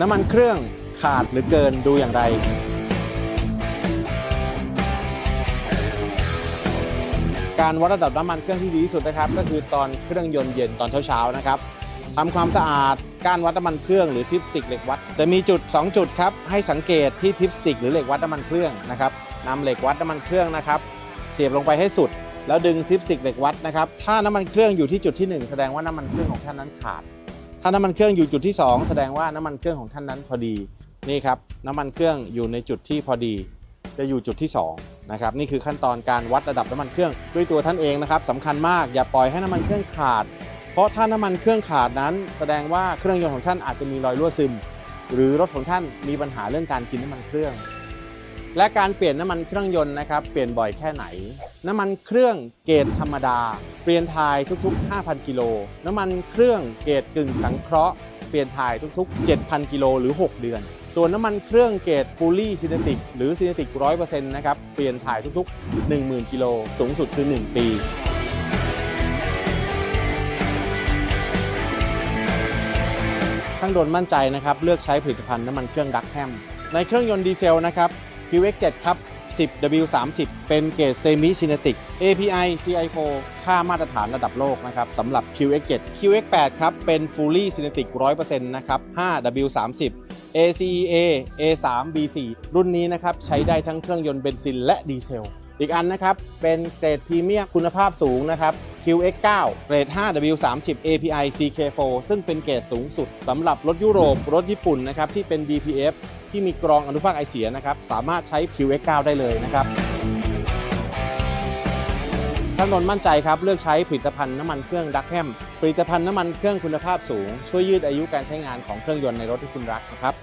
น้ำมันเครื่องขาดหรือเกินดูอย่างไร การวัดระดับน้ำมันเครื่องที่ดีที่สุดนะครับ ก็คือตอนเครื่องยนต์เย็นตอนเช้าๆนะครับทำความสะอาดการวัดน้ำมันเครื่องหรือทิปสติกเหล็กวัด จะมีจุด 2 จุดครับให้สังเกตที่ทิปสติกหรือเหล็กวัดน้ำมันเครื่องนะครับนำเหล็กวัดน้ำมันเครื่องนะครับเสียบลงไปให้สุด แล้วดึงทิปสติกเหล็กวัดนะครับถ้าน้ำมันเครื่องอยู่ที่จุดที่ 1 แสดงว่าน้ำมันเครื่องของท่านนั้นขาด ถ้าน้ำมันเครื่องอยู่จุดที่ 2 แสดงว่าน้ำมันเครื่องของท่านนั้นพอดีนี่ครับน้ำมันเครื่องอยู่ในจุดที่พอดี จะอยู่จุดที่2นะครับนี่คือขั้นตอนการวัดระดับน้ำมันเครื่องด้วยตัวท่านเองนะครับสำคัญมากอย่าปล่อยให้น้ำมันเครื่องขาด เพราะถ้าน้ำมันเครื่องขาดนั้น แสดงว่าเครื่องยนต์ของท่านอาจจะมีรอยรั่วซึม หรือรถของท่านมีปัญหาเรื่องการกินน้ำมันเครื่อง และการเปลี่ยนน้ำมันเครื่องยนต์นะครับเปลี่ยนบ่อยแค่ไหน น้ำมันเครื่องเกรดธรรมดา เปลี่ยนถ่ายทุกๆ 5,000 กิโล น้ำมันเครื่องเกรดกึ่งสังเคราะห์ เปลี่ยนถ่ายทุกๆ 7,000 กิโลหรือ 6 เดือน ส่วนน้ำมันเครื่องเกรดฟูลี่ซินติกหรือซินติก100%นะครับ เปลี่ยนถ่ายทุกๆ 10,000 กิโล สูงสุดคือ 1 ปีช่างโดนมั่นใจนะครับ เลือกใช้ผลิตภัณฑ์น้ำมันเครื่องดักแฮม ในเครื่องยนต์ดีเซลนะครับ QX7 ครับ 10W30 เป็นเกรดเซมิซินติก API CI4 ค่ามาตรฐานระดับโลกนะครับสำหรับ QX7 QX8 ครับ เป็น Fully Synetic 100%นะครับ 5W30 ACEA A3B4 รุ่นนี้นะครับ ใช้ได้ทั้งเครื่องยนต์เบนซินและดีเซล อีกอันนะครับ เป็นเกรดพรีเมียมคุณภาพสูงนะครับ QX9 เกรด 5W30 API CK4 ซึ่งเป็นเกรดสูงสุดสำหรับรถยุโรป รถญี่ปุ่นนะครับที่เป็น DPF ที่มีกรองอนุภาคไอเสียนะครับ สามารถใช้ QX9 ได้เลยนะครับช่างนนท์มั่นใจครับ เลือกใช้ผลิตภัณฑ์น้ำมันเครื่องดักแฮมผลิตภัณฑ์น้ำมันเครื่องคุณภาพสูง ช่วยยืดอายุการใช้งานของเครื่องยนต์ในรถที่คุณรักนะครับ